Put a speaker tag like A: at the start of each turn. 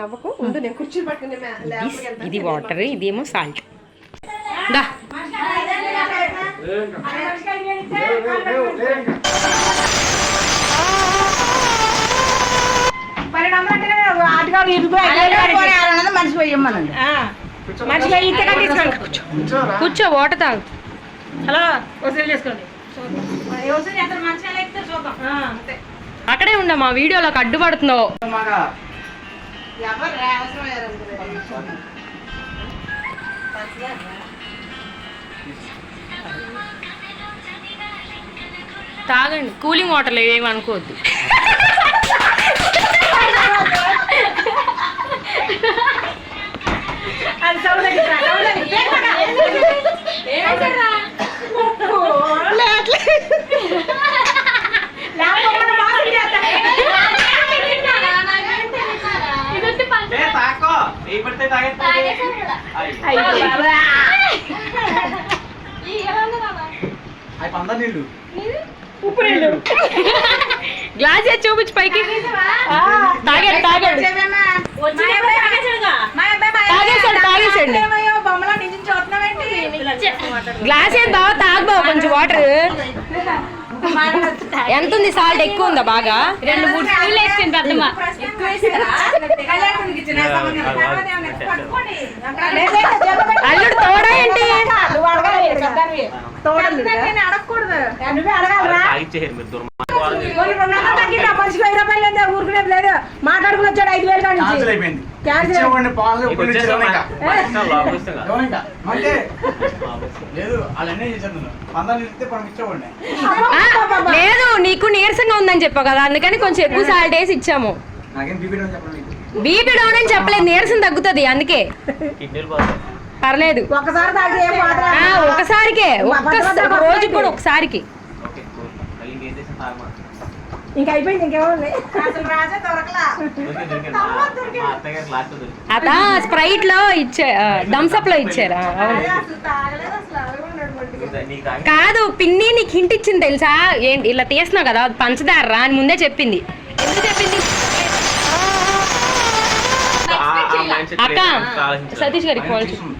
A: నవ్వకు? ఉండు నేను కుర్చీ పట్టుకుని.
B: ఇది వాటర్ ఇదేమో సాల్ట్ దా. కూర్చో. వాటర్ తాగు.
C: హలో వసూలు చేసుకోండి. వసూలు ఎంత మంచిగా లేకపోతే చూద్దాం.
B: అక్కడే ఉండ మా వీడియోలోకి అడ్డుపడుతుందో. తాగండి. కూలింగ్ వాటర్ ఏమి అనుకోవద్దు.
C: అది ఉప్పు నీళ్ళు
B: గ్లాస్ చూపించు పైకి. తాగాడు తాగాడు. తాగేసాడు? గ్లాస్ ఏం బావ? తాగబావు కొంచెం వాటర్. ఎంత ఉంది సాల్ట్? ఎక్కువ ఉందా బాగా? రెండు మూడు స్పూన్లు వేసింది పెద్దమ్మ. అల్లుడు తోడా ఏంటి?
C: మనిషికి వెయ్యి రూపాయలు లేదా. ఊరుకునేది మాట్లాడుకుని వచ్చాడు ఐదు వేలు
D: నీకు.
E: లేదు
B: నీరసంగా ఉందని చెప్పావు కదా. అందుకని కొంచెం ఎక్కువ సాల్ట్ వేసి ఇచ్చాము.
E: బీపీ డౌన్
B: అని చెప్పలేదు నీరసం తగ్గుతుంది అందుకే. పర్లేదు. ఒకసారికి ఒక్క రోజు కూడా ఒకసారికి.
D: ఇంకేం
C: అయిపోయింది ఇంకేముంది
B: అత స్ప్రైట్లో ఇచ్చే థమ్స్అప్లో ఇచ్చారా? కాదు పిన్ని నీకు హింట్ ఇచ్చింది తెలుసా? ఏంటి ఇలా తీస్తున్నావు కదా అది పంచదార రా అని ముందే చెప్పింది. ఎందుకు చెప్పింది? అక్క సతీష్ గారికి కాల్
C: చూడు.